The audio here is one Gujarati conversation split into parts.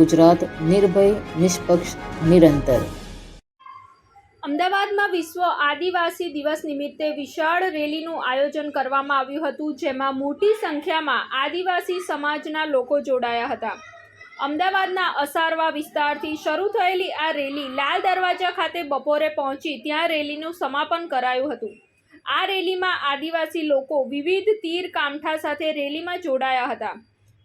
ગુજરાત નિર્ભય, નિષ્પક્ષ, નિરંતર. અમદાવાદમાં વિશ્વ આદિવાસી દિવસ નિમિત્તે વિશાળ રેલીનું આયોજન કરવામાં આવ્યું હતું, જેમાં મોટી સંખ્યામાં આદિવાસી સમાજના લોકો જોડાયા હતા. અમદાવાદના અસારવા વિસ્તારથી શરૂ થયેલી આ રેલી લાલ દરવાજા ખાતે બપોરે પહોંચી ત્યાં રેલીનું સમાપન કરાયું હતું. આ રેલીમાં આદિવાસી લોકો વિવિધ તીર કામઠા સાથે રેલીમાં જોડાયા હતા.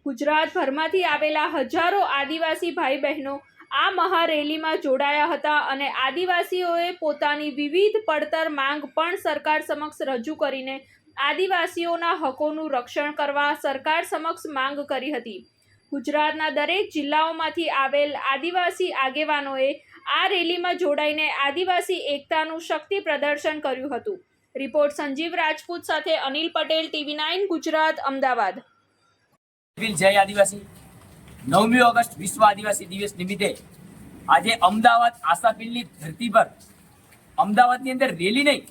ગુજરાતભરમાંથી આવેલા હજારો આદિવાસી ભાઈ બહેનો આ મહારેલીમાં જોડાયા હતા અને આદિવાસીઓએ પોતાની વિવિધ પડતર માંગ પણ સરકાર સમક્ષ રજૂ કરીને આદિવાસીઓના હકોનું રક્ષણ કરવા સરકાર સમક્ષ માંગ કરી હતી. ગુજરાતના દરેક જિલ્લાઓમાંથી આવેલ આદિવાસી આગેવાનોએ આ રેલીમાં જોડાઈને આદિવાસી એકતાનું શક્તિ પ્રદર્શન કર્યું હતું. રિપોર્ટ સંજીવ રાજપૂત સાથે અનિલ પટેલ, ટીવી નાઇન ગુજરાત, અમદાવાદ. જય આદિવાસી. નવમી ઓગસ્ટ વિશ્વ આદિવાસી દિવસ નિમિત્તે આજે અમદાવાદ આશાપીલની ધરતી પર, અમદાવાદની અંદર રેલી નહીં,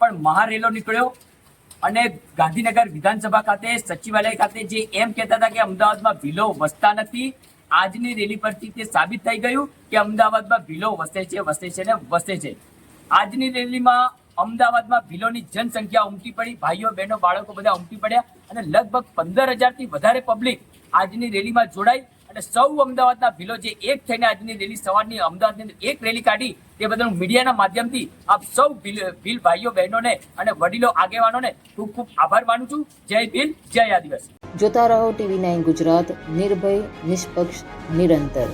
પણ મહારેલો નીકળ્યો અને ગાંધીનગર વિધાનસભા ખાતે, સચિવાલય ખાતે જે એમ કહેતા હતા કે અમદાવાદમાં ભીલો વસતા નથી, આજની રેલી પરથી તે સાબિત થઈ ગયું કે અમદાવાદમાં ભીલો વસે છે વસે છે ને વસે છે. આજની રેલીમાં અમદાવાદમાં ભીલોની જનસંખ્યા ઉમટી પડી, ભાઈઓ, બહેનો, બાળકો બધા ઉમટી પડ્યા અને લગભગ પંદર હજારથી વધારે પબ્લિક આજની રેલીમાં જોડાઈ અને સૌ અમદાવાદના ભીલો જે એક થઈને આજની રેલી સવારની અમદાવાદની એક રેલી કાઢી, તે બદલ મીડિયાના માધ્યમથી આપ સૌ ભીલ ભાઈઓ, બહેનોને અને વડીલો, આગેવાનોને ખૂબ ખૂબ આભાર માનું છું. જય ભીલ, જય આદિવાસી. જોતા રહો ટીવી નાઇન ગુજરાત, નિર્ભય, નિષ્પક્ષ, નિરંતર.